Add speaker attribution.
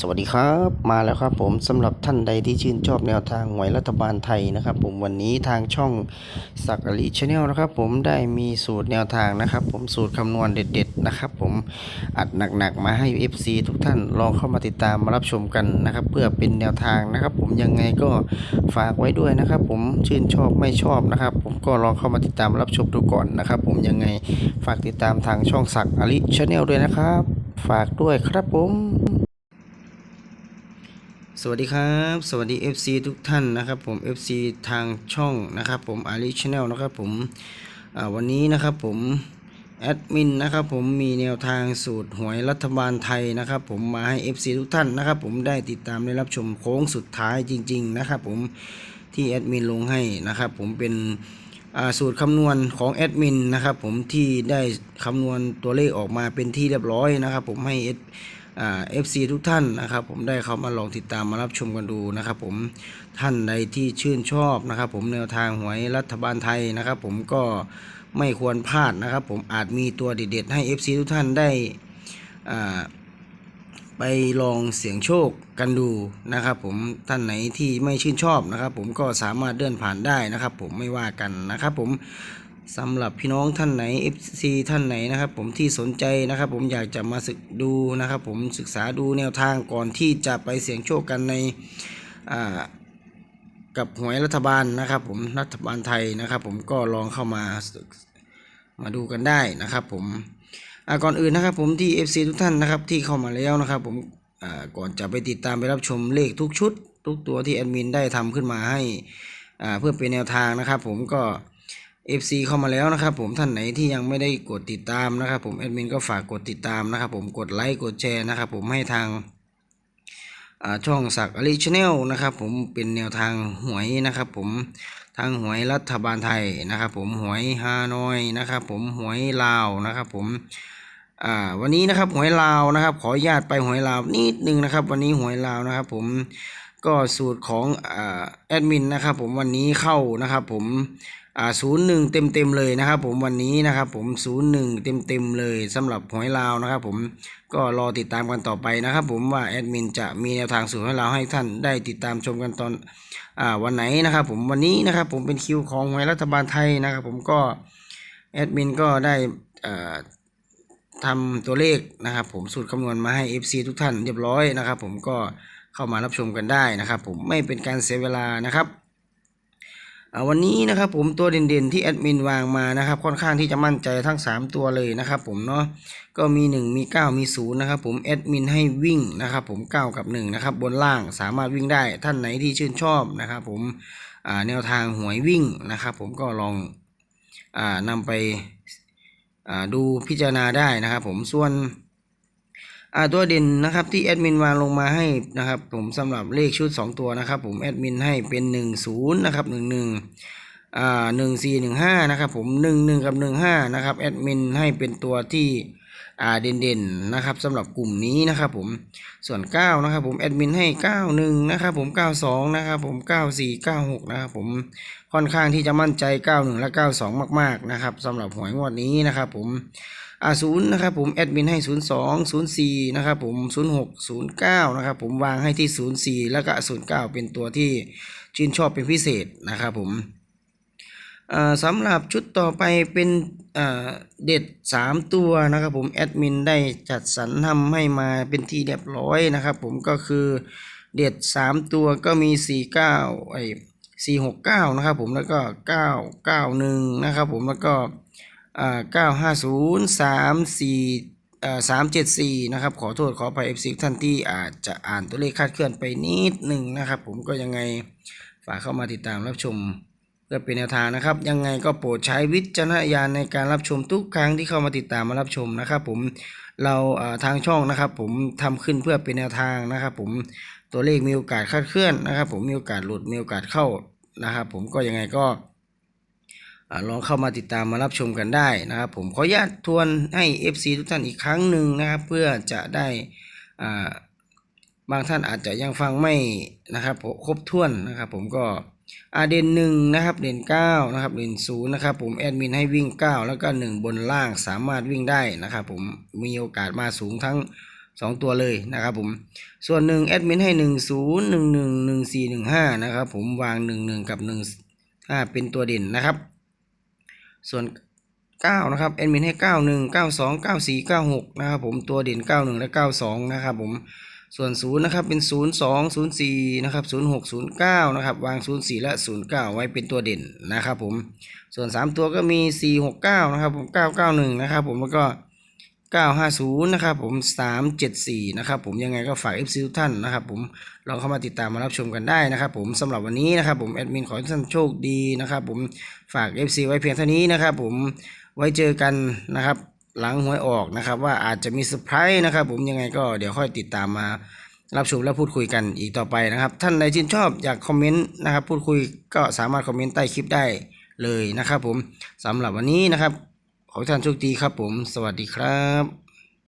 Speaker 1: สวัสดีครับมาแล้วครับผมสำหรับท่านใดที่ชื่นชอบแนวทางหวยรัฐบาลไทยนะครับผมวันนี้ทางช่องสักอลิชาแนลนะครับผมได้มีสูตรแนวทางนะครับ ผมสูตรคำนวณเด็ด ๆ นะครับ ผมอัดหนักๆมาให้ FC ทุกท่านลองเข้ามาติดตามมารับชมกันนะครับ เพื่อเป็นแนวทางนะครับ ผมยังไงก็ฝากไว้ด้วยนะครับ ผมชื่นชอบไม่ชอบนะครับ ผมก็ลองเข้ามาติดตามรับชมดูก่อนนะครับ ผมยังไงฝากติดตามทางช่องสักอลิชาแนลด้วยนะครับ ฝากด้วยครับผม สวัสดีครับ สวัสดี FC ทุกท่านนะครับผม FC ทางช่องนะครับผมอารีชแนลนะครับผมวันนี้นะครับผมแอดมินนะครับผมมีแนวทางสูตรหวยรัฐบาลไทยนะครับผมมาให้ FC ทุกท่านนะครับผมได้ติดตามได้รับชมโค้งสุดท้ายจริง ๆ นะครับผมที่แอดมินลงให้นะครับผมเป็นสูตรคำนวณของแอดมินนะครับผมที่ได้คำนวณตัวเลขออกมาเป็นที่เรียบร้อยนะครับผมให้ F อ่า FC ทุกท่านนะครับ ผมได้เข้ามาลองติดตามมารับชมกันดูนะครับ ผมท่านใดที่ชื่นชอบนะครับ ผมแนวทางหวยรัฐบาลไทยนะครับ ผมก็ไม่ควรพลาดนะครับ ผมอาจมีตัวเด็ดๆให้ FC ทุกท่านได้ไปลองเสี่ยงโชคกันดูนะครับ ผมท่านไหนที่ไม่ชื่นชอบนะครับ ผมก็สามารถเลื่อนผ่านได้นะครับ ผมไม่ว่ากันนะครับ ผม สำหรับพี่น้องท่านไหน FC ท่านไหนนะครับ ผมที่สนใจนะครับ ผมอยากจะมาศึกดูนะครับ ผมศึกษาดูแนวทางก่อนที่จะไปเสี่ยงโชคกันในกับหวยรัฐบาลนะครับ ผมรัฐบาลไทยนะครับ ผมก็ลองเข้ามามาดูกันได้นะครับ ผมก่อนอื่นนะครับ ผมที่ FC ทุกท่านนะครับ ที่เข้ามาแล้วนะครับ ผมก่อนจะไปติดตามไปรับชมเลขทุกชุด ทุกตัวที่แอดมินได้ทำขึ้นมาให้เพื่อเป็นแนวทางนะครับ ผมก็ FC เข้ามาแล้วนะครับผมท่านไหนที่ยังไม่ได้กดติดตามนะครับผมแอดมินก็ฝากกดติดตามนะครับผมกดไลค์กดแชร์นะครับผมให้ทางช่องสักอลิชแนลนะครับผมเป็นแนวทางหวยนะครับผมทางหวยรัฐบาลไทยนะครับผมหวยฮานอยนะครับผมหวยลาวนะครับผมอ่าวันนี้นะครับหวยลาวนะครับ ขออนุญาตไปหวยลาวนิดนึงนะครับ วันนี้หวยลาวนะครับ ผมก็สูตรของอ่าแอดมินนะครับผมวันนี้เข้านะครับผม อ่าศูนย์หนึ่งเต็มเต็มๆเลยนะครับผมวันนี้นะครับผมศูนย์หนึ่งเต็มเต็มๆเลยสำหรับหวยลาวนะครับผมก็รอติดตามกันต่อไปนะครับผมว่าแอดมินจะมีแนวทางสูตรให้เราให้ท่านได้ติดตามชมกันตอนอ่าวันไหนนะครับผมวันนี้นะครับผมเป็นคิวของหวยรัฐบาลไทยนะครับผมก็แอดมินก็ได้อ่าทำตัวเลขนะครับผมสูตรคำนวณมาให้ FC ทุกท่านเรียบร้อยนะครับผมก็เข้ามารับชมกันได้นะครับผมไม่เป็นการเสียเวลานะครับ วันนี้นะครับผมตัวเด่นๆที่แอดมินวางมานะครับค่อนข้างที่จะมั่นใจทั้ง 3 ตัวเลยนะครับผมเนาะก็มี 1 มี 9 มี0นะครับผมแอดมินให้วิ่งนะครับผม9กับ1นะครับบนล่างสามารถวิ่งได้ท่านไหนที่ชื่นชอบนะครับผมแนวทางหวยวิ่งนะครับผมก็ลองอนำไปอดูพิจารณาได้นะครับผมส่วน ตัวเด่นนะครับที่แอดมินวางลงมาให้นะครับ ผมสำหรับเลขชุด 2 ตัวนะครับ ผมแอดมินให้เป็น 1 0นะครับ1 1อ่า1 4 1 5นะครับผม1 1กับ1 5นะครับแอดมินให้เป็นตัวที่อ่าเด่นๆนะครับสำหรับกลุ่มนี้นะครับผมส่วน9นะครับผมแอดมินให้ 91นะครับผม92นะครับผม94 96นะครับผมค่อนข้างที่จะมั่นใจ 91 และ 92 มากๆนะครับสำหรับหวยงวดนี้นะครับผม อ่าศูนย์นะครับผมแอดมินให้02 04นย์สี่นะครับผม06 09นย์เก้านะครับผมวางให้ที่04แล้วก็09เก้าเป็นตัวที่ชื่นชอบเป็นพิเศษนะครับผมอ่าสำหรับชุดต่อไปเป็นอ่าเด็ด3ตัวนะครับผมแอดมินได้จัดสรรทำให้มาเป็นที่เรียบร้อยนะครับผมก็คือเด็ด3ตัวก็มี49ไอ้สี่หกเก้านะครับผมแล้วก็เก้าเก้าหนึ่งนะครับผมแล้วก็ เก้าห้าศูนย์สามสี่สามเจ็ดสี่นะครับ ขอโทษขออภัยเอฟซีท่านที่อาจจะอ่านตัวเลขคาดเคลื่อนไปนิดหนึ่งนะครับ ผมก็ยังไงฝากเข้ามาติดตามรับชมเพื่อเป็นแนวทางนะครับ ยังไงก็โปรดใช้วิจารณญาณในการรับชมทุกครั้งที่เข้ามาติดตามมารับชมนะครับ ผมเราทางช่องนะครับ ผมทำขึ้นเพื่อเป็นแนวทางนะครับ ผมตัวเลขมีโอกาสคาดเคลื่อนนะครับ ผมมีโอกาสหลุดมีโอกาสเข้านะครับ ผมก็ยังไงก็ ลองเข้ามาติดตามมารับชมกันได้นะครับ ผมขออนุญาตทวนให้ FC ทุกท่านอีกครั้งหนึ่งนะครับ เพื่อจะได้บางท่านอาจจะยังฟังไม่นะครับครบถ้วนนะครับ ผมก็อาเด่นหนึ่งนะครับเด่นเก้านะครับเด่นศูนย์นะครับผมแอดมินให้วิ่งเก้าแล้วก็หนึ่งบนล่างสามารถวิ่งได้นะครับ ผมมีโอกาสมาสูงทั้งสองตัวเลยนะครับผมส่วนหนึ่งแอดมินให้หนึ่งศูนย์หนึ่งหนึ่งหนึ่งสี่หนึ่งห้านะครับผมวางหนึ่งหนึ่งกับหนึ่งห้าเป็นตัวเด่นนะครับ ส่วนเก้านะครับแอดมินให้เก้าหนึ่งเก้าสองเก้าสี่เก้าหกนะครับผมตัวเด่นเก้าหนึ่งและเก้าสองนะครับผมส่วนศูนย์นะครับ เป็นศูนย์สองศูนย์สี่นะครับศูนย์หกศูนย์เก้านะครับ วางศูนย์สี่และศูนย์เก้าไว้เป็นตัวเด่นนะครับผม ส่วนสามตัวก็มีสี่หกเก้านะครับผมเก้าเก้าหนึ่งนะครับผม แล้วก็ เก้าห้าศูนะครับผมสามเจ็ดสี่นะครับผมยังไงก็ฝาก FC ทุกท่านนะครับผมลองเข้ามาติดตามมารับชมกันได้นะครับผมสำหรับวันนี้นะครับผมแอดมินขอให้ท่านโชคดีนะครับผมฝาก FC ไว้เพียงเท่านี้นะครับผมไว้เจอกันนะครับหลังหวยออกนะครับว่าอาจจะมีเซอร์ไพรส์นะครับผมยังไงก็เดี๋ยวค่อยติดตามมารับชมและพูดคุยกันอีกต่อไปนะครับ ท่านใดชื่นชอบอยากคอมเมนต์นะครับพูดคุยก็สามารถคอมเมนต์ใต้คลิปได้เลยนะครับผมสำหรับวันนี้นะครับ ขอท่านโชคดีครับผม สวัสดีครับ